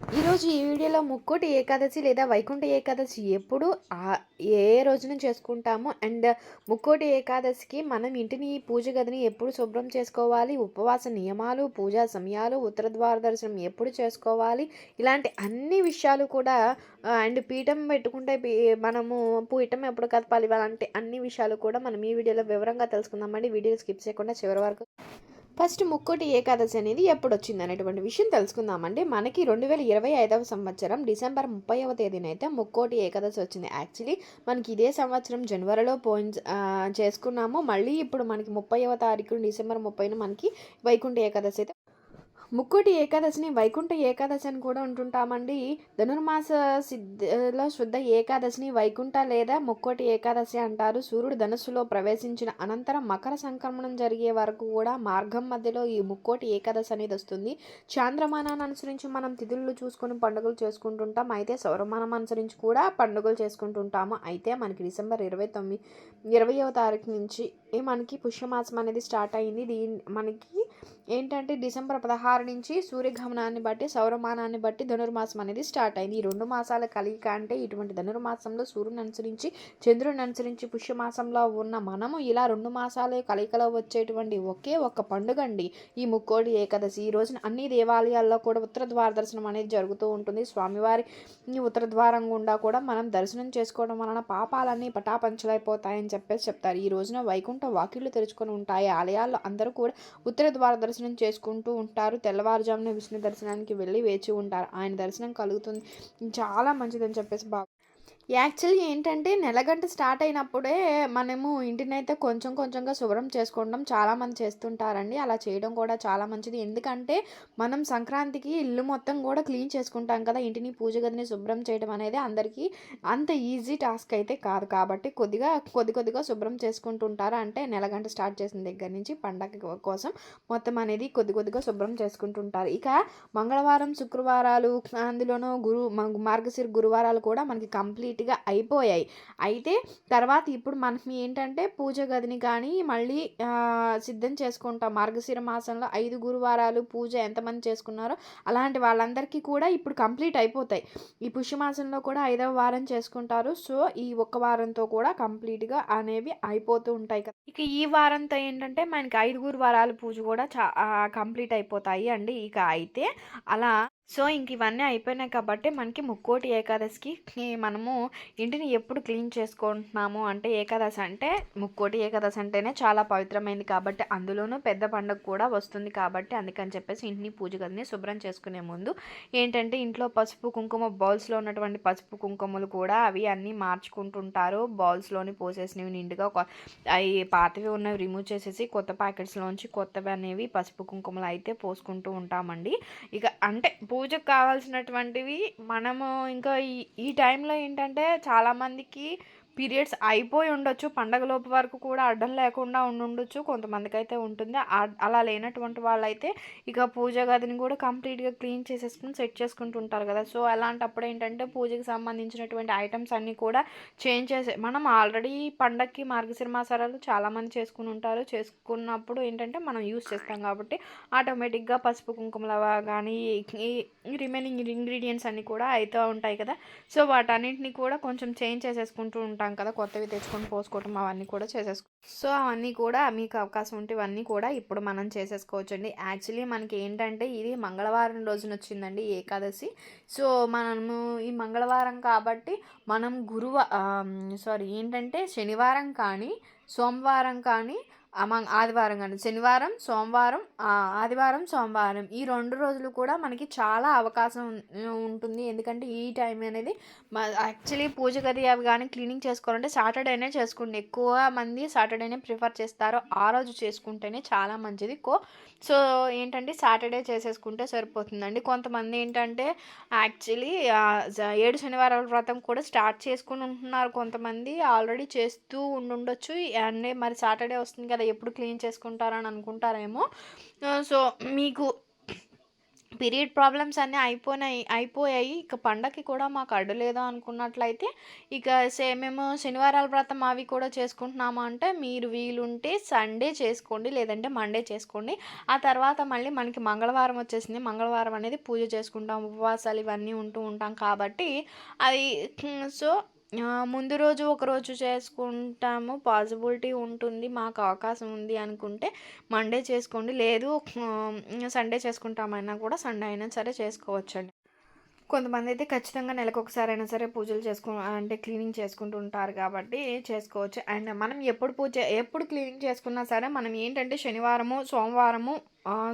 ఈరోజు ఈ వీడియోలో ముక్కోటి ఏకాదశి లేదా వైకుంఠ ఏకాదశి ఎప్పుడు ఏ రోజున చేసుకుంటాము? అండ్ ముక్కోటి ఏకాదశికి మనం ఇంటిని పూజ గదిని ఎప్పుడు శుభ్రం చేసుకోవాలి? ఉపవాస నియమాలు పూజా సమయాలు ఉత్తర ద్వార దర్శనం ఎప్పుడు చేసుకోవాలి? ఇలాంటి అన్ని విషయాలు కూడా అండ్ పీఠం పెట్టుకుంటే పీ- మనము పీఠం ఎప్పుడు కదపాలి? అలాంటి అన్ని విషయాలు కూడా మనం ఈ వీడియోలో వివరంగా తెలుసుకుందామండి. వీడియో స్కిప్ చేయకుండా చివరి వరకు ఫస్ట్ ముక్కోటి ఏకాదశి అనేది ఎప్పుడు వచ్చింది అనేటువంటి విషయం తెలుసుకుందామండి. మనకి రెండు వేల ఇరవై ఐదవ సంవత్సరం డిసెంబర్ ముప్పైవ తేదీన అయితే ముక్కోటి ఏకాదశి వచ్చింది. యాక్చువల్లీ మనకి ఇదే సంవత్సరం జనవరిలో పోయిన చేసుకున్నాము. మళ్ళీ ఇప్పుడు మనకి ముప్పైవ తారీఖు డిసెంబర్ ముప్పైన మనకి వైకుంఠ ఏకాదశి అయితే ముక్కోటి ఏకాదశిని వైకుంఠ ఏకాదశి అని కూడా ఉంటుంటామండి. ధనుర్మాస సిద్ధలో శుద్ధ ఏకాదశిని వైకుంఠ లేదా ముక్కోటి ఏకాదశి అంటారు. సూర్యుడు ధనుస్సులో ప్రవేశించిన అనంతరం మకర సంక్రమణం జరిగే వరకు కూడా మార్గం మధ్యలో ఈ ముక్కోటి ఏకాదశి అనేది వస్తుంది. చాంద్రమానాన్ని అనుసరించి మనం తిథులు చూసుకొని పండుగలు చేసుకుంటుంటాం. అయితే సౌరమానం అనుసరించి కూడా పండుగలు చేసుకుంటుంటాము. అయితే మనకి డిసెంబర్ ఇరవై తొమ్మిది ఇరవయవ తారీఖు నుంచి మనకి పుష్యమాసం అనేది స్టార్ట్ అయింది. దీని మనకి ఏంటంటే డిసెంబర్ పదహారు నుంచి సూర్యగమనాన్ని బట్టి సౌరమానాన్ని బట్టి ధనుర్మాసం అనేది స్టార్ట్ అయింది. ఈ రెండు మాసాల కలయిక అంటే ఇటువంటి ధనుర్మాసంలో సూర్యుని అనుసరించి చంద్రుని అనుసరించి పుష్యమాసంలో ఉన్న మనము ఇలా రెండు మాసాల కలయికలో వచ్చేటువంటి ఒకే ఒక పండుగ అండి ఈ ముక్కోడి ఏకాదశి. ఈ రోజున అన్ని దేవాలయాల్లో కూడా ఉత్తర ద్వార దర్శనం అనేది జరుగుతూ ఉంటుంది. స్వామివారి ఉత్తర ద్వారం గుండా కూడా మనం దర్శనం చేసుకోవడం వలన పాపాలన్నీ పటాపంచలైపోతాయని చెప్పేసి చెప్తారు. ఈ రోజున వైకుంఠ వాకిళ్ళు తెరుచుకొని ఉంటాయి. ఆలయాల్లో అందరూ కూడా ఉత్తర ద్వార దర్శనం చేసుకుంటూ ఉంటారు. తెల్లవారుజామున విష్ణు దర్శనానికి వెళ్ళి వేచి ఉంటారు. ఆయన దర్శనం కలుగుతుంది. చాలా మంచిదని చెప్పేసి బాగా యాక్చువల్లీ ఏంటంటే నెలగంట స్టార్ట్ అయినప్పుడే మనము ఇంటినైతే కొంచెం కొంచెంగా శుభ్రం చేసుకోవడం చాలామంది చేస్తుంటారండి. అలా చేయడం కూడా చాలా మంచిది. ఎందుకంటే మనం సంక్రాంతికి ఇల్లు మొత్తం కూడా క్లీన్ చేసుకుంటాం కదా. ఇంటిని పూజ గదిని శుభ్రం చేయడం అనేది అందరికీ అంత ఈజీ టాస్క్ అయితే కాదు. కాబట్టి కొద్దిగా కొద్ది కొద్దిగా శుభ్రం చేసుకుంటుంటారు అంటే నెలగంట స్టార్ట్ చేసిన దగ్గర నుంచి పండగ కోసం మొత్తం అనేది కొద్ది కొద్దిగా శుభ్రం చేసుకుంటుంటారు. ఇక మంగళవారం శుక్రవారాలు అందులోనూ గురు మ- మార్గశిర గురువారాలు కూడా మనకి కంప్లీట్ కంప్లీట్గా అయిపోయాయి. అయితే తర్వాత ఇప్పుడు మనం ఏంటంటే పూజ గదిని కానీ మళ్ళీ సిద్ధం చేసుకుంటాం. మార్గశిర మాసంలో ఐదు గురువారాలు పూజ ఎంతమంది చేసుకున్నారో అలాంటి వాళ్ళందరికీ కూడా ఇప్పుడు కంప్లీట్ అయిపోతాయి. ఈ పుష్యమాసంలో కూడా ఐదవ వారం చేసుకుంటారు. సో ఈ ఒక్క వారంతో కూడా కంప్లీట్గా అనేవి అయిపోతూ ఉంటాయి కదా. ఇక ఈ వారంతో ఏంటంటే మనకి ఐదుగురు వారాల పూజ కూడా చా కంప్లీట్ అయిపోతాయి అండి. ఇక అయితే అలా సో ఇంక ఇవన్నీ అయిపోయినాయి కాబట్టి మనకి ముక్కోటి ఏకాదశికి మనము ఇంటిని ఎప్పుడు క్లీన్ చేసుకుంటున్నాము అంటే ఏకాదశి అంటే ముక్కోటి ఏకాదశి అంటేనే చాలా పవిత్రమైంది కాబట్టి అందులోనూ పెద్ద పండుగ కూడా వస్తుంది కాబట్టి అందుకని చెప్పేసి ఇంటిని పూజ గదిని శుభ్రం చేసుకునే ముందు ఏంటంటే ఇంట్లో పసుపు కుంకుమ బౌల్స్లో ఉన్నటువంటి పసుపు కుంకుమలు కూడా అవి అన్నీ మార్చుకుంటుంటారు. బౌల్స్లోని పోసేసినవి నిండుగా అవి పాతవి ఉన్నవి రిమూవ్ చేసేసి కొత్త ప్యాకెట్స్లోంచి కొత్తవి అనేవి పసుపు కుంకుమలు అయితే పోసుకుంటూ ఉంటామండి. ఇక అంటే పూజకు కావాల్సినటువంటివి మనము ఇంకా ఈ ఈ టైంలో ఏంటంటే చాలామందికి పీరియడ్స్ అయిపోయి ఉండొచ్చు పండగలోపు వరకు కూడా అడ్డం లేకుండా ఉండుండొచ్చు కొంతమందికి అయితే ఉంటుంది. అలా లేనటువంటి వాళ్ళైతే ఇక పూజ గదిని కూడా కంప్లీట్గా క్లీన్ చేసేసుకుని సెట్ చేసుకుంటూ ఉంటారు కదా. సో అలాంటప్పుడు ఏంటంటే పూజకి సంబంధించినటువంటి ఐటమ్స్ అన్నీ కూడా చేంజ్ చేసే మనం ఆల్రెడీ పండగకి మార్గశిరమాసారాలు చాలామంది చేసుకుని ఉంటారు. చేసుకున్నప్పుడు ఏంటంటే మనం యూస్ చేస్తాం కాబట్టి ఆటోమేటిక్గా పసుపు కుంకుమల కానీ ఈ రిమైనింగ్ ఇంగ్రీడియంట్స్ అన్నీ కూడా అవుతూ ఉంటాయి కదా. సో వాటన్నింటినీ కూడా కొంచెం చేంజ్ చేసేసుకుంటూ ఉంటాం. కదా కొత్తవి తెచ్చుకొని పోసుకోవటం అవన్నీ కూడా చేసేసుకో. సో అవన్నీ కూడా మీకు అవకాశం ఉంటే ఇవన్నీ కూడా ఇప్పుడు మనం చేసేసుకోవచ్చు అండి యాక్చువల్లీ మనకి ఏంటంటే ఇది మంగళవారం రోజున వచ్చిందండి ఏకాదశి. సో మనము ఈ మంగళవారం కాబట్టి మనం గురువ సారీ ఏంటంటే శనివారం కానీ సోమవారం కానీ అమ- ఆదివారం కానీ శనివారం సోమవారం ఆదివారం సోమవారం ఈ రెండు రోజులు కూడా మనకి చాలా అవకాశం ఉంటుంది. ఎందుకంటే ఈ టైం అనేది యాక్చువల్లీ పూజ గది అవి కానీ క్లీనింగ్ చేసుకోవాలంటే సాటర్డేనే చేసుకోండి. ఎక్కువ మంది సాటర్డేనే ప్రిఫర్ చేస్తారు. ఆ రోజు చేసుకుంటేనే చాలా మంచిది. కో సో ఏంటంటే సాటర్డే చేసేసుకుంటే సరిపోతుందండి. కొంతమంది ఏంటంటే యాక్చువల్లీ ఏడు శనివారాల వ్రతం కూడా స్టార్ట్ చేసుకుని ఉంటున్నారు. కొంతమంది ఆల్రెడీ చేస్తూ ఉండుండొచ్చు. అన్నీ మరి సాటర్డే వస్తుంది కదా ఎప్పుడు క్లీన్ చేసుకుంటారని అనుకుంటారేమో. సో మీకు పీరియడ్ ప్రాబ్లమ్స్ అన్నీ అయిపోయినాయి అయిపోయాయి. ఇక పండగకి కూడా మాకు అడ్డు లేదు అనుకున్నట్లయితే ఇక సే మేము శనివారాల వ్రతం అవి కూడా చేసుకుంటున్నాము అంటే మీరు వీలుంటే సండే చేసుకోండి లేదంటే మండే చేసుకోండి. ఆ తర్వాత మళ్ళీ మనకి మంగళవారం వచ్చేసింది. మంగళవారం అనేది పూజ చేసుకుంటాం ఉపవాసాలు ఇవన్నీ ఉంటూ ఉంటాం కాబట్టి అది సో ముందు రోజు ఒకరోజు చేసుకుంటాము. పాసిబిలిటీ ఉంటుంది మాకు అవకాశం ఉంది అనుకుంటే మండే చేసుకోండి. లేదు సండే చేసుకుంటామైనా కూడా సండే అయినా సరే చేసుకోవచ్చండి. కొంతమంది అయితే ఖచ్చితంగా నెలకు ఒకసారి అయినా సరే పూజలు చేసుకు అంటే క్లీనింగ్ చేసుకుంటూ ఉంటారు కాబట్టి చేసుకోవచ్చు. అండ్ మనం ఎప్పుడు పూజ ఎప్పుడు క్లీనింగ్ చేసుకున్నా సరే మనం ఏంటంటే శనివారము సోమవారము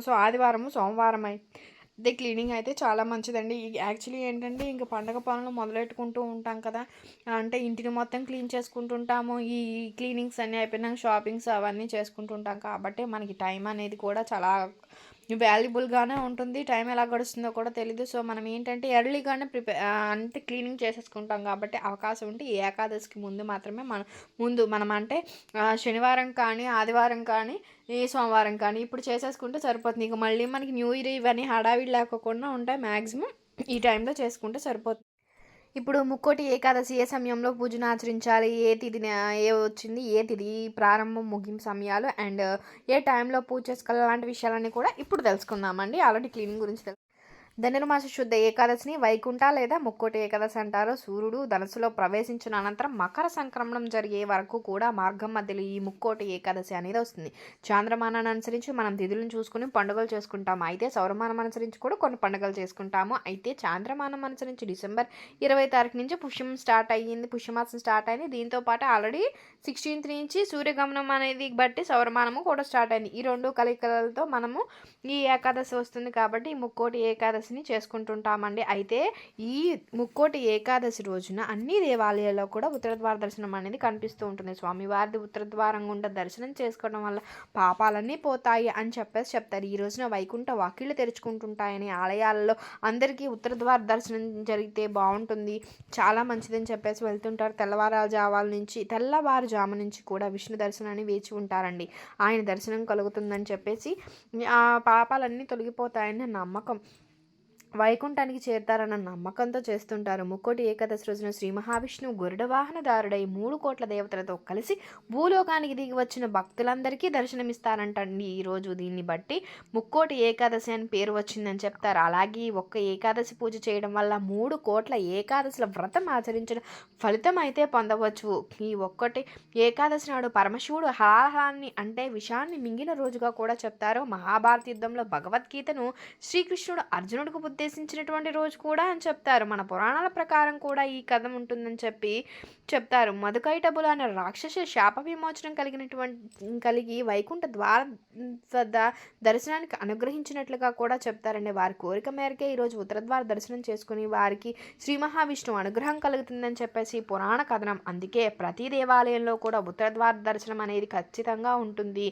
సో ఆదివారము సోమవారం ది క్లీనింగ్ అయితే చాలా మంచిదండి. యాక్చువల్లీ ఏంటంటే ఇంకా పండగ పనులు మొదలెట్టుకుంటూ ఉంటాం కదా. అంటే ఇంటిని మొత్తం క్లీన్ చేసుకుంటుంటాము. ఈ క్లీనింగ్స్ అన్నీ అయిపోయినాక షాపింగ్స్ అవన్నీ చేసుకుంటుంటాం. కాబట్టి మనకి టైం అనేది కూడా చాలా వాల్యుబుల్గానే ఉంటుంది టైం ఎలా గడుస్తుందో కూడా తెలియదు సో మనం ఏంటంటే ఎర్లీగానే ప్రిపేర్ అంటే క్లీనింగ్ చేసేసుకుంటాం కాబట్టి అవకాశం ఉంటే ఈ ఏకాదశికి ముందు మాత్రమే మనం ముందు మనం అంటే శనివారం కానీ ఆదివారం కానీ ఈ సోమవారం కానీ ఇప్పుడు చేసేసుకుంటే సరిపోతుంది. ఇక మళ్ళీ మనకి న్యూ ఇయర్ ఇవన్నీ హడావిడి లేకోకుండా ఉంటాయి మ్యాక్సిమం ఈ టైంలో చేసుకుంటే సరిపోతుంది. ఇప్పుడు ముక్కోటి ఏకాదశి ఏ సమయంలో పూజను ఆచరించాలి? ఏ తిథి ఏ వచ్చింది? ఏ తిథి ప్రారంభం ముగింపు సమయాలు అండ్ ఏ టైంలో పూజ చేసుకోవాలి? అలాంటి విషయాలన్నీ కూడా ఇప్పుడు తెలుసుకుందామండి. ఆల్రెడీ క్లీనింగ్ గురించి తెలుసు ధనుర్మాస శుద్ధ ఏకాదశిని వైకుంఠ లేదా ముక్కోటి ఏకాదశి అంటారు. సూర్యుడు ధనుసులో ప్రవేశించిన అనంతరం మకర సంక్రమణం జరిగే వరకు కూడా మార్గం మధ్యలో ఈ ముక్కోటి ఏకాదశి అనేది వస్తుంది. చాంద్రమానాన్ని అనుసరించి మనం తిథులను చూసుకుని పండుగలు చేసుకుంటాము. అయితే సౌరమానం అనుసరించి కూడా కొన్ని పండుగలు చేసుకుంటాము. అయితే చాంద్రమానం అనుసరించి డిసెంబర్ ఇరవై తారీఖు నుంచి పుష్యం స్టార్ట్ అయ్యింది. పుష్యమాసం స్టార్ట్ అయింది. దీంతో పాటు ఆల్రెడీ సిక్స్టీన్త్ నుంచి సూర్యగమనం అనేది బట్టి సౌరమానము కూడా స్టార్ట్ అయింది. ఈ రెండు కలయికలతో మనము ఈ ఏకాదశి వస్తుంది కాబట్టి ఈ ముక్కోటి ఏకాదశి ఏకాదశిని చేసుకుంటుంటామండి. అయితే ఈ ముక్కోటి ఏకాదశి రోజున అన్ని దేవాలయాల్లో కూడా ఉత్తర ద్వార దర్శనం అనేది కనిపిస్తూ ఉంటుంది. స్వామివారిది ఉత్తర ద్వారం గుండా దర్శనం చేసుకోవడం వల్ల పాపాలన్నీ పోతాయి అని చెప్పేసి చెప్తారు. ఈ రోజున వైకుంఠ వాకిళ్ళు తెరుచుకుంటుంటాయని ఆలయాలలో అందరికీ ఉత్తర ద్వార దర్శనం జరిగితే బాగుంటుంది. చాలా మంచిదని చెప్పేసి వెళ్తుంటారు. తెల్లవారుజావాల నుంచి తెల్లవారుజాము నుంచి కూడా విష్ణు దర్శనాన్ని వేచి ఉంటారండి. ఆయన దర్శనం కలుగుతుందని చెప్పేసి ఆ పాపాలన్నీ తొలగిపోతాయని నమ్మకం వైకుంఠానికి చేరుతారన్న నమ్మకంతో చేస్తుంటారు. ముక్కోటి ఏకాదశి రోజున శ్రీ మహావిష్ణువు గరుడ వాహనదారుడై మూడు కోట్ల దేవతలతో కలిసి భూలోకానికి దిగి వచ్చిన భక్తులందరికీ దర్శనమిస్తారంటండి. ఈరోజు దీన్ని బట్టి ముక్కోటి ఏకాదశి అని పేరు వచ్చిందని చెప్తారు. అలాగే ఒక్క ఏకాదశి పూజ చేయడం వల్ల మూడు కోట్ల ఏకాదశుల వ్రతం ఆచరించిన ఫలితం అయితే పొందవచ్చు. ఈ ఒక్కటి ఏకాదశి నాడు పరమశివుడు హలాహలాన్ని అంటే విషాన్ని మింగిన రోజుగా కూడా చెప్తారు. మహాభారత యుద్ధంలో భగవద్గీతను శ్రీకృష్ణుడు అర్జునుడికి ఉద్దేశించినటువంటి రోజు కూడా అని చెప్తారు. మన పురాణాల ప్రకారం కూడా ఈ కథ ఉంటుందని చెప్పి చెప్తారు. మధుకైటబులు అనే రాక్షస శాప విమోచనం కలిగినటువంటి కలిగి వైకుంఠ ద్వార వద్ద దర్శనానికి అనుగ్రహించినట్లుగా కూడా చెప్తారండి. వారి కోరిక మేరకే ఈరోజు ఉత్తరద్వార దర్శనం చేసుకుని వారికి శ్రీ మహావిష్ణువు అనుగ్రహం కలుగుతుందని చెప్పేసి పురాణ కథనం. అందుకే ప్రతి దేవాలయంలో కూడా ఉత్తరద్వార దర్శనం అనేది ఖచ్చితంగా ఉంటుంది.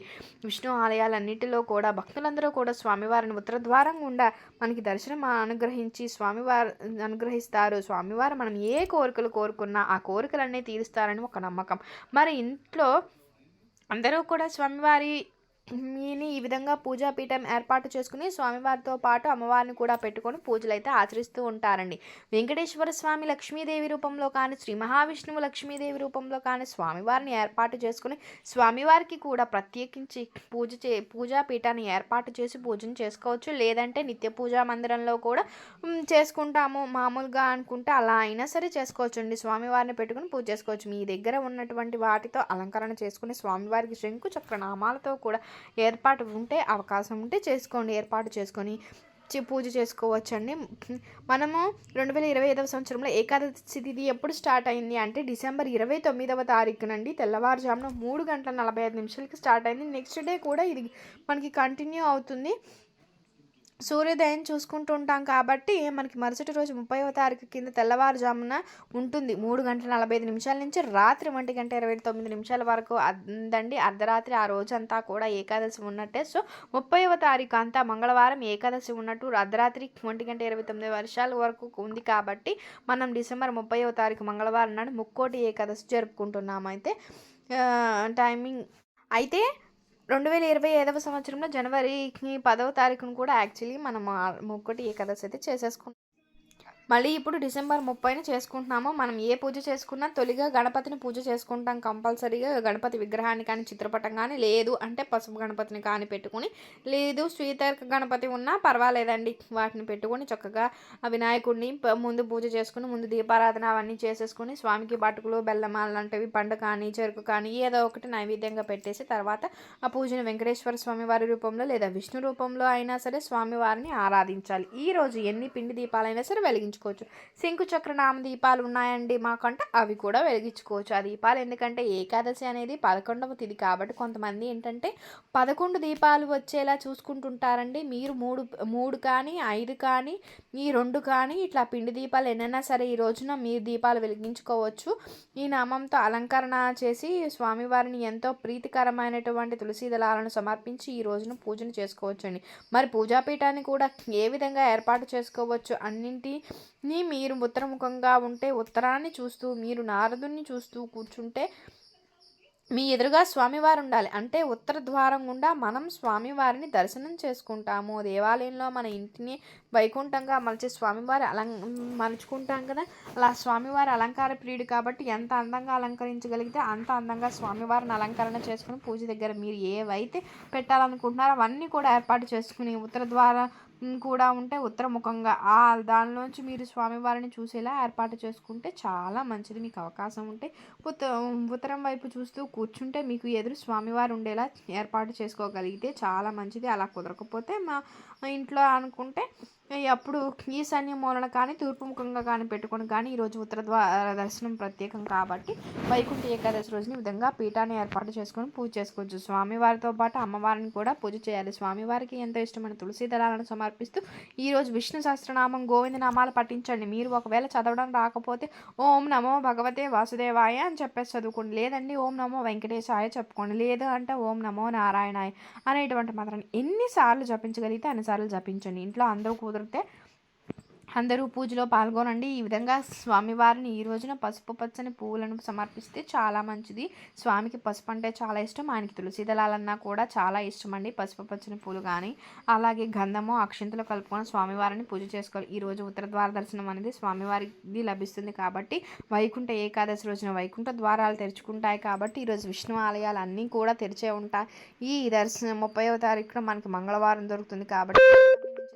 విష్ణు ఆలయాలన్నిటిలో కూడా భక్తులందరూ కూడా స్వామివారిని ఉత్తరద్వారం గుండా మనకి దర్శనం అనుగ్రహించి స్వామివారు అనుగ్రహిస్తారు. స్వామివారు మనం ఏ కోరికలు కోరుకున్నా ఆ కోరికలన్నీ తీరుస్తారని ఒక నమ్మకం. మరి ఇంట్లో అందరూ కూడా స్వామివారి మీని ఈ విధంగా పూజాపీఠం ఏర్పాటు చేసుకుని స్వామివారితో పాటు అమ్మవారిని కూడా పెట్టుకొని పూజలు అయితే ఆచరిస్తూ ఉంటారండి. వెంకటేశ్వర స్వామి లక్ష్మీదేవి రూపంలో కానీ శ్రీ మహావిష్ణువు లక్ష్మీదేవి రూపంలో కానీ స్వామివారిని ఏర్పాటు చేసుకుని స్వామివారికి కూడా ప్రత్యేకించి పూజ చే పూజాపీఠాన్ని ఏర్పాటు చేసి పూజను చేసుకోవచ్చు. లేదంటే నిత్య పూజా మందిరంలో కూడా చేసుకుంటాము. మామూలుగా అనుకుంటే అలా అయినా సరే చేసుకోవచ్చు అండి స్వామివారిని పెట్టుకుని పూజ చేసుకోవచ్చు. మీ దగ్గర ఉన్నటువంటి వాటితో అలంకరణ చేసుకుని స్వామివారికి శంకు చక్ర నామాలతో కూడా ఏర్పాటు ఉంటే అవకాశం ఉంటే చేసుకోండి ఏర్పాటు చేసుకొని పూజ చేసుకోవచ్చండి. మనము రెండు వేల ఇరవై ఐదవ సంవత్సరంలో ఏకాదశి తిథి ఎప్పుడు స్టార్ట్ అయింది అంటే డిసెంబర్ ఇరవై తొమ్మిదవ తారీఖునండి తెల్లవారుజామున మూడు గంటల నలభై ఐదు నిమిషాలకి స్టార్ట్ అయింది. నెక్స్ట్ డే కూడా ఇది మనకి కంటిన్యూ అవుతుంది. సూర్యోదయం చూసుకుంటూ ఉంటాం కాబట్టి మనకి మరుసటి రోజు ముప్పైవ తారీఖు కింద తెల్లవారుజామున ఉంటుంది. మూడు గంటల నలభై ఐదు నిమిషాల నుంచి రాత్రి ఒంటి గంట ఇరవై తొమ్మిది నిమిషాల వరకు అందండి అర్ధరాత్రి ఆ రోజంతా కూడా ఏకాదశి ఉన్నట్టే. సో ముప్పైవ తారీఖు అంతా మంగళవారం ఏకాదశి ఉన్నట్టు అర్ధరాత్రి ఒంటి గంట ఇరవై తొమ్మిది వర్షాల వరకు ఉంది కాబట్టి మనం డిసెంబర్ ముప్పైవ తారీఖు మంగళవారం నాడు ముక్కోటి ఏకాదశి జరుపుకుంటున్నాం అయితే. టైమింగ్ అయితే రెండు వేల ఇరవై ఐదవ సంవత్సరంలో జనవరి పదవ తారీఖున కూడా యాక్చువల్లీ మనం ముక్కటి ఏకాదశి అయితే చేసేసుకుంటాం మళ్ళీ ఇప్పుడు డిసెంబర్ ముప్పైన చేసుకుంటున్నాము. మనం ఏ పూజ చేసుకున్నా తొలిగా గణపతిని పూజ చేసుకుంటాం కంపల్సరీగా. గణపతి విగ్రహాన్ని కానీ చిత్రపటం కానీ లేదు అంటే పసుపు గణపతిని కానీ పెట్టుకుని లేదు శ్రీతర్క గణపతి ఉన్నా పర్వాలేదండి. వాటిని పెట్టుకొని చక్కగా ఆ వినాయకుడిని ముందు పూజ చేసుకుని ముందు దీపారాధన అవన్నీ చేసేసుకుని స్వామికి బటుకులు బెల్లమాలు లాంటివి పండు కానీ చెరుకు కానీ ఏదో ఒకటి నైవేద్యంగా పెట్టేసి తర్వాత ఆ పూజను వెంకటేశ్వర స్వామి వారి రూపంలో లేదా విష్ణు రూపంలో అయినా సరే స్వామివారిని ఆరాధించాలి. ఈ రోజు ఎన్ని పిండి దీపాలైనా సరే వెలిగించుకోవచ్చు. శంకు చక్ర నామ దీపాలు ఉన్నాయండి మాకంటే అవి కూడా వెలిగించుకోవచ్చు. ఆ దీపాలు ఎందుకంటే ఏకాదశి అనేది పదకొండవ తిది కాబట్టి కొంతమంది ఏంటంటే పదకొండు దీపాలు వచ్చేలా చూసుకుంటుంటారండి. మీరు మూడు మూడు కానీ ఐదు కానీ ఈ రెండు కానీ ఇట్లా పిండి దీపాలు ఎన్నైనా సరే ఈ రోజున మీరు దీపాలు వెలిగించుకోవచ్చు. ఈ నామంతో అలంకరణ చేసి స్వామివారిని ఎంతో ప్రీతికరమైనటువంటి తులసి దళాలను సమర్పించి ఈ రోజున పూజను చేసుకోవచ్చండి. మరి పూజాపీఠాన్ని కూడా ఏ విధంగా ఏర్పాటు చేసుకోవచ్చు? అన్నింటి ని మీరు ఉత్తరముఖంగా ఉంటే ఉత్తరాన్ని చూస్తూ మీరు నారదుని చూస్తూ కూర్చుంటే మీ ఎదురుగా స్వామివారు ఉండాలి. అంటే ఉత్తర ద్వారం గుండా మనం స్వామివారిని దర్శనం చేసుకుంటాము. దేవాలయంలో మన ఇంటిని వైకుంఠంగా మలిచి స్వామివారి అలం మలుచుకుంటాం కదా? అలా స్వామివారి అలంకార ప్రియుడు కాబట్టి ఎంత అందంగా అలంకరించగలిగితే అంత అందంగా స్వామివారిని అలంకరణ చేసుకుని పూజ దగ్గర మీరు ఏవైతే పెట్టాలనుకుంటున్నారో అవన్నీ కూడా ఏర్పాటు చేసుకుని ఉత్తర ద్వార కూడా ఉంటే ఉత్తరముఖంగా. ఆ దానిలోంచి మీరు స్వామివారిని చూసేలా ఏర్పాటు చేసుకుంటే చాలా మంచిది. మీకు అవకాశం ఉంటే ఉత్త ఉత్తరం వైపు చూస్తూ కూర్చుంటే మీకు ఎదురు స్వామివారు ఉండేలా ఏర్పాటు చేసుకోగలిగితే చాలా మంచిది. అలా కుదరకపోతే మా ఇంట్లో అనుకుంటే అప్పుడు ఈశాన్య మూలన కానీ తూర్పుముఖంగా కానీ పెట్టుకొని కానీ ఈరోజు ఉత్తర ద్వార దర్శనం ప్రత్యేకం కాబట్టి వైకుంఠ ఏకాదశి రోజున ఈ విధంగా పీఠాన్ని ఏర్పాటు చేసుకొని పూజ చేసుకోవచ్చు. స్వామివారితో పాటు అమ్మవారిని కూడా పూజ చేయాలి. స్వామివారికి ఎంతో ఇష్టమైన తులసి దళాలను సమర్పిస్తూ ఈరోజు విష్ణు సహస్రనామం గోవింద నామాలు పఠించండి. మీరు ఒకవేళ చదవడం రాకపోతే ఓం నమో భగవతే వాసుదేవాయ అని చెప్పేసి చదువుకోండి. లేదండి ఓం నమో వెంకటేశాయ చెప్పుకోండి. లేదు అంటే ఓం నమో నారాయణాయ అనేటువంటి మాత్రం ఎన్నిసార్లు జపించగలిగితే అన్నిసార్లు జపించండి. ఇంట్లో అందరూ ಹೋಗಿರುತ್ತೆ. అందరూ పూజలో పాల్గొనండి. ఈ విధంగా స్వామివారిని ఈ రోజున పసుపు పచ్చని పువ్వులను సమర్పిస్తే చాలా మంచిది. స్వామికి పసుపు అంటే చాలా ఇష్టం. ఆయనకి తులసి దళాలన్నా కూడా చాలా ఇష్టం అండి పసుపు పచ్చని పూలు కానీ అలాగే గంధము అక్షింతలు కలుపుకొని స్వామివారిని పూజ చేసుకోవాలి. ఈ రోజు ఉత్తర ద్వార దర్శనం అనేది స్వామివారికి లభిస్తుంది కాబట్టి వైకుంఠ ఏకాదశి రోజున వైకుంఠ ద్వారాలు తెరుచుకుంటాయి కాబట్టి ఈరోజు విష్ణు ఆలయాలు అన్నీ కూడా తెరిచే ఉంటాయి. ఈ దర్శనం ముప్పైవ తారీఖున మనకి మంగళవారం దొరుకుతుంది కాబట్టి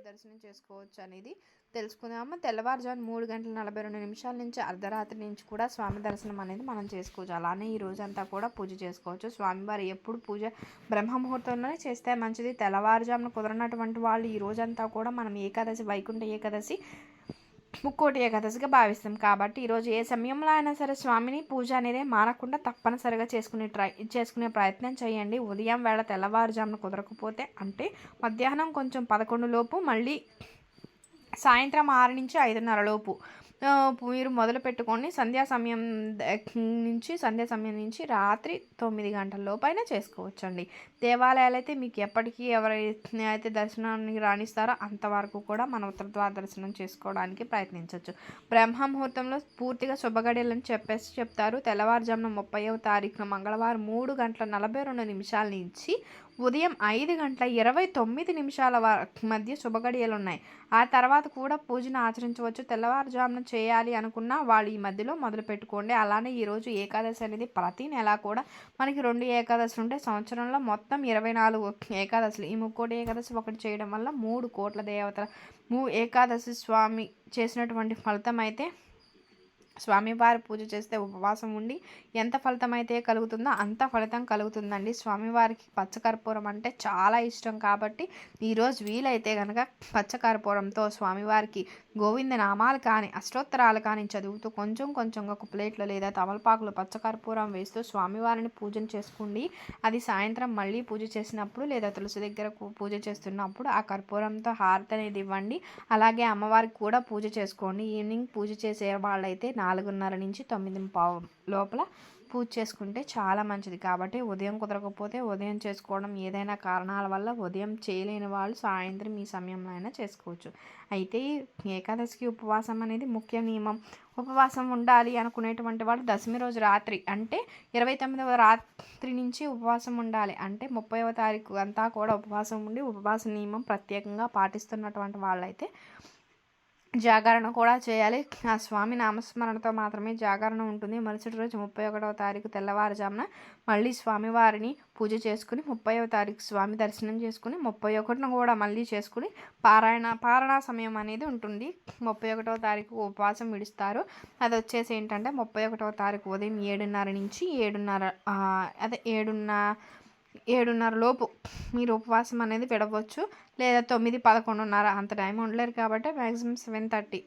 దర్శనం చేసుకోవచ్చు అనేది తెలుసుకుందాము? తెల్లవారుజాము మూడు గంటల నలభై రెండు నిమిషాల నుంచి అర్ధరాత్రి నుంచి కూడా స్వామి దర్శనం అనేది మనం చేసుకోవచ్చు. అలానే ఈ రోజంతా కూడా పూజ చేసుకోవచ్చు. స్వామివారు ఎప్పుడు పూజ బ్రహ్మముహూర్తంలోనే చేస్తే మంచిది. తెల్లవారుజామున కుదరనటువంటి వాళ్ళు ఈ రోజంతా కూడా మనం ఏకాదశి వైకుంఠ ఏకాదశి ముక్కోటి ఏకాదశిగా భావిస్తాం. కాబట్టి ఈరోజు ఏ సమయంలో అయినా సరే స్వామిని పూజ అనేది మానకుండా తప్పనిసరిగా చేసుకునే ట్రై చేసుకునే ప్రయత్నం చేయండి. ఉదయం వేళ తెల్లవారుజామున కుదరకపోతే అంటే మధ్యాహ్నం కొంచెం పదకొండు లోపు మళ్ళీ సాయంత్రం ఆరు నుంచి ఐదున్నర లోపు. మీరు మొదలు పెట్టుకొని సంధ్యా సమయం ద- నుంచి సంధ్యా సమయం నుంచి రాత్రి తొమ్మిది గంటల లోపైన చేసుకోవచ్చండి. దేవాలయాలు అయితే మీకు ఎప్పటికీ ఎవరైతే అయితే దర్శనానికి రాణిస్తారో అంతవరకు కూడా మన ఉత్తరద్వార దర్శనం చేసుకోవడానికి ప్రయత్నించవచ్చు బ్రహ్మ ముహూర్తంలో పూర్తిగా శుభగడియలని చెప్పేసి చెప్తారు. తెల్లవారుజామున ముప్పైవ తారీఖున మంగళవారం మూడు గంటల నలభై రెండు నిమిషాల నుంచి ఉదయం ఐదు గంటల ఇరవై తొమ్మిది నిమిషాల వ- మధ్య శుభగడియలు ఉన్నాయి ఆ తర్వాత కూడా పూజను ఆచరించవచ్చు తెల్లవారుజామున చేయాలి అనుకున్న వాళ్ళు ఈ మధ్యలో మొదలు పెట్టుకోండి. అలానే ఈరోజు ఏకాదశి అనేది ప్రతి నెల కూడా మనకి రెండు ఏకాదశులు ఉంటే సంవత్సరంలో మొత్తం ఇరవై నాలుగు ఏకాదశులు. ఈ ముక్కోటి ఏకాదశి ఒకటి చేయడం వల్ల మూడు కోట్ల దేవతల మూ ఏకాదశి స్వామి చేసినటువంటి ఫలితం అయితే స్వామివారి పూజ చేస్తే ఉపవాసం ఉండి ఎంత ఫలితం అయితే కలుగుతుందో అంత ఫలితం కలుగుతుందండి. స్వామివారికి పచ్చకర్పూరం అంటే చాలా ఇష్టం కాబట్టి ఈరోజు వీలైతే కనుక పచ్చకర్పూరంతో స్వామివారికి గోవింద నామాలు కానీ అష్టోత్తరాలు కానీ చదువుతూ కొంచెం కొంచెంగా ఒక ప్లేట్లో లేదా తమలపాకులు పచ్చకర్పూరం వేస్తూ స్వామివారిని పూజన చేసుకోండి అది సాయంత్రం మళ్ళీ పూజ చేసినప్పుడు లేదా తులసి దగ్గర పూజ చేస్తున్నప్పుడు ఆ కర్పూరంతో హారతి అనేది ఇవ్వండి. అలాగే అమ్మవారికి కూడా పూజ చేసుకోండి. ఈవినింగ్ పూజ చేసే వాళ్ళైతే నాలుగున్నర నుంచి తొమ్మిది పావు లోపల పూజ చేసుకుంటే చాలా మంచిది. కాబట్టి ఉదయం కుదరకపోతే ఉదయం చేసుకోవడం ఏదైనా కారణాల వల్ల ఉదయం చేయలేని వాళ్ళు సాయంత్రం ఈ సమయంలో అయినా చేసుకోవచ్చు. అయితే ఏకాదశికి ఉపవాసం అనేది ముఖ్య నియమం. ఉపవాసం ఉండాలి అనుకునేటువంటి వాళ్ళు దశమి రోజు రాత్రి అంటే ఇరవై తొమ్మిదవ రాత్రి నుంచి ఉపవాసం ఉండాలి. అంటే ముప్పైవ తారీఖు అంతా కూడా ఉపవాసం ఉండి ఉపవాస నియమం ప్రత్యేకంగా పాటిస్తున్నటువంటి వాళ్ళైతే జాగరణ కూడా చేయాలి. ఆ స్వామి నామస్మరణతో మాత్రమే జాగరణ ఉంటుంది. మరుసటి రోజు ముప్పై ఒకటవ తారీఖు తెల్లవారుజామున మళ్ళీ స్వామివారిని పూజ చేసుకుని ముప్పైవ తారీఖు స్వామి దర్శనం చేసుకుని ముప్పై ఒకటిన కూడా మళ్ళీ చేసుకుని పారాయణ పారణ సమయం అనేది ఉంటుంది. ముప్పై ఒకటవ తారీఖు ఉపవాసం విడుస్తారు. అది వచ్చేసి ఏంటంటే ముప్పై ఒకటవ తారీఖు ఉదయం ఏడున్నర నుంచి ఏడున్నర అదే ఏడున్న ఏడున్నర లోపు మీరు ఉపవాసం అనేది విడవచ్చు. లేదా తొమ్మిది పదకొండున్నర అంత టైం ఉండలేరు కాబట్టి మ్యాక్సిమం సెవెన్ థర్టీ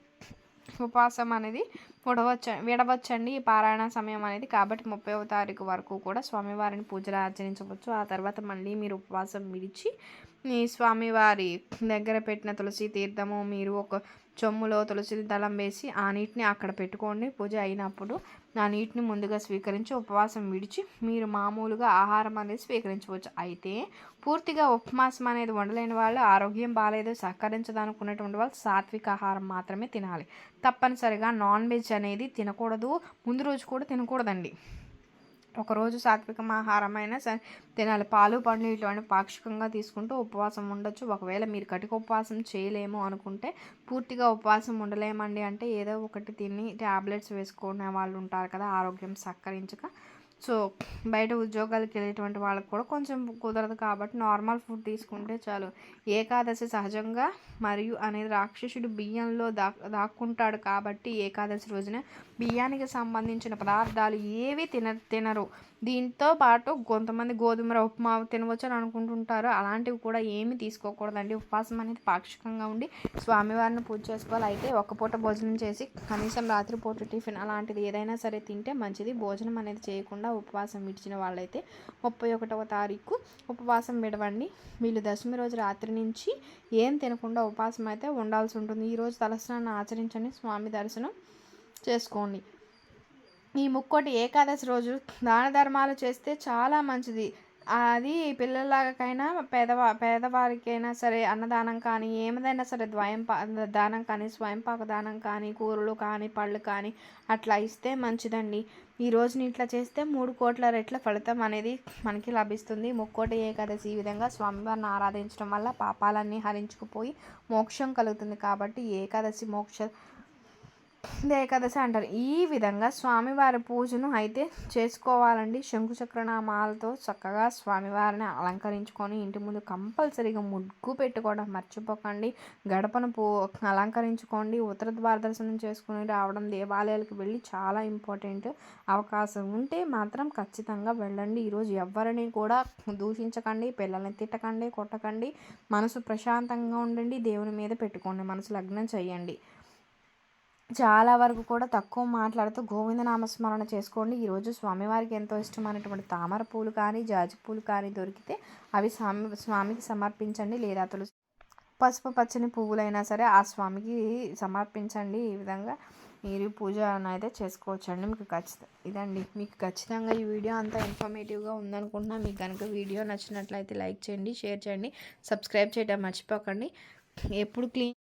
ఉపవాసం అనేది విడవచ్చు విడవచ్చండి. ఈ పారాయణ సమయం అనేది కాబట్టి ముప్పైవ తారీఖు వరకు కూడా స్వామివారిని పూజలు ఆచరించవచ్చు. ఆ తర్వాత మళ్ళీ మీరు ఉపవాసం విడిచి మీ స్వామివారి దగ్గర పెట్టిన తులసి తీర్థము మీరు ఒక చెమ్ములో తులసి దళం వేసి ఆ నీటిని అక్కడ పెట్టుకోండి. పూజ అయినప్పుడు ఆ నీటిని ముందుగా స్వీకరించి ఉపవాసం విడిచి మీరు మామూలుగా ఆహారం అనేది స్వీకరించవచ్చు. అయితే పూర్తిగా ఉపవాసం అనేది వండలేని వాళ్ళు ఆరోగ్యం బాగాలేదు సహకరించదనుకునేటువంటి వాళ్ళు సాత్విక ఆహారం మాత్రమే తినాలి. తప్పనిసరిగా నాన్ వెజ్ అనేది తినకూడదు. ముందు రోజు కూడా తినకూడదండి. ఒకరోజు సాత్విక ఆహారమైన తినాలి. పాలు పండ్లు ఇటువంటి పాక్షికంగా తీసుకుంటూ ఉపవాసం ఉండొచ్చు. ఒకవేళ మీరు కటిక ఉపవాసం చేయలేము అనుకుంటే పూర్తిగా ఉపవాసం ఉండలేమండి. అంటే ఏదో ఒకటి తిని ట్యాబ్లెట్స్ వేసుకునే వాళ్ళు ఉంటారు కదా ఆరోగ్యం సక్కరించక సో బయట ఉద్యోగాలకు వెళ్ళేటువంటి వాళ్ళకి కూడా కొంచెం కుదరదు కాబట్టి నార్మల్ ఫుడ్ తీసుకుంటే చాలు. ఏకాదశి సహజంగా మరియు అనేది రాక్షసుడు బియ్యంలో దా దాక్కుంటాడు కాబట్టి ఏకాదశి రోజున బియ్యానికి సంబంధించిన పదార్థాలు ఏవి తిన తినరు. దీంతో పాటు కొంతమంది గోధుమ ఉప్మా తినవచ్చు అని అనుకుంటుంటారు. అలాంటివి కూడా ఏమి తీసుకోకూడదండి. ఉపవాసం అనేది పాక్షికంగా ఉండి స్వామివారిని పూజ చేసుకోవాలి. అయితే ఒక పూట భోజనం చేసి కనీసం రాత్రిపూట టిఫిన్ అలాంటిది ఏదైనా సరే తింటే మంచిది. భోజనం అనేది చేయకుండా ఉపవాసం విడిచిన వాళ్ళైతే ముప్పై ఒకటవ తారీఖు ఉపవాసం విడవండి. వీళ్ళు దశమి రోజు రాత్రి నుంచి ఏం తినకుండా ఉపవాసం అయితే ఉండాల్సి ఉంటుంది. ఈరోజు తలస్నాన్ని ఆచరించండి. స్వామి దర్శనం చేసుకోండి. ఈ ముక్కోటి ఏకాదశి రోజు దాన ధర్మాలు చేస్తే చాలా మంచిది. అది పిల్లలకైనా పేదవా పేదవారికైనా సరే అన్నదానం కానీ ఏమైనా సరే ద్వయం దానం కానీ స్వయంపాక దానం కానీ కూరలు కానీ పళ్ళు కానీ అట్లా ఇస్తే మంచిదండి. ఈ రోజుని ఇట్లా చేస్తే మూడు కోట్ల రెట్ల ఫలితం అనేది మనకి లభిస్తుంది. ముక్కోటి ఏకాదశి ఈ విధంగా స్వామివారిని ఆరాధించడం వల్ల పాపాలన్నీ హరించుకుపోయి మోక్షం కలుగుతుంది కాబట్టి ఏకాదశి మోక్ష ఏకాదశి అంటారు. ఈ విధంగా స్వామివారి పూజను అయితే చేసుకోవాలండి. శంకుచక్రనామాలతో చక్కగా స్వామివారిని అలంకరించుకొని ఇంటి ముందు కంపల్సరీగా ముగ్గు పెట్టుకోవడం మర్చిపోకండి. గడపను పూ అలంకరించుకోండి. ఉత్తర ద్వార దర్శనం చేసుకుని రావడం దేవాలయాలకు వెళ్ళి చాలా ఇంపార్టెంట్ అవకాశం ఉంటే మాత్రం ఖచ్చితంగా వెళ్ళండి. ఈరోజు ఎవరిని కూడా దూషించకండి పిల్లల్ని తిట్టకండి కొట్టకండి. మనసు ప్రశాంతంగా ఉండండి. దేవుని మీద పెట్టుకోండి. మనసు లగ్నం చేయండి. చాలా వరకు కూడా తక్కువ మాట్లాడుతూ గోవింద నామస్మరణ చేసుకోండి ఈరోజు స్వామివారికి ఎంతో ఇష్టమైనటువంటి తామర పూలు కానీ జాజి పూలు కానీ దొరికితే అవి స్వామి స్వామికి సమర్పించండి లేదా తులసి పసుపు పచ్చని పువ్వులైనా సరే ఆ స్వామికి సమర్పించండి. ఈ విధంగా మీరు పూజ అయితే చేసుకోవచ్చండి. మీకు ఖచ్చితంగా ఇదండి. మీకు ఖచ్చితంగా ఈ వీడియో అంతా ఇన్ఫర్మేటివ్గా ఉందనుకుంటున్నా. మీకు కనుక వీడియో నచ్చినట్లయితే లైక్ చేయండి షేర్ చేయండి సబ్స్క్రైబ్ చేయడం మర్చిపోకండి. ఎప్పుడు క్లీన్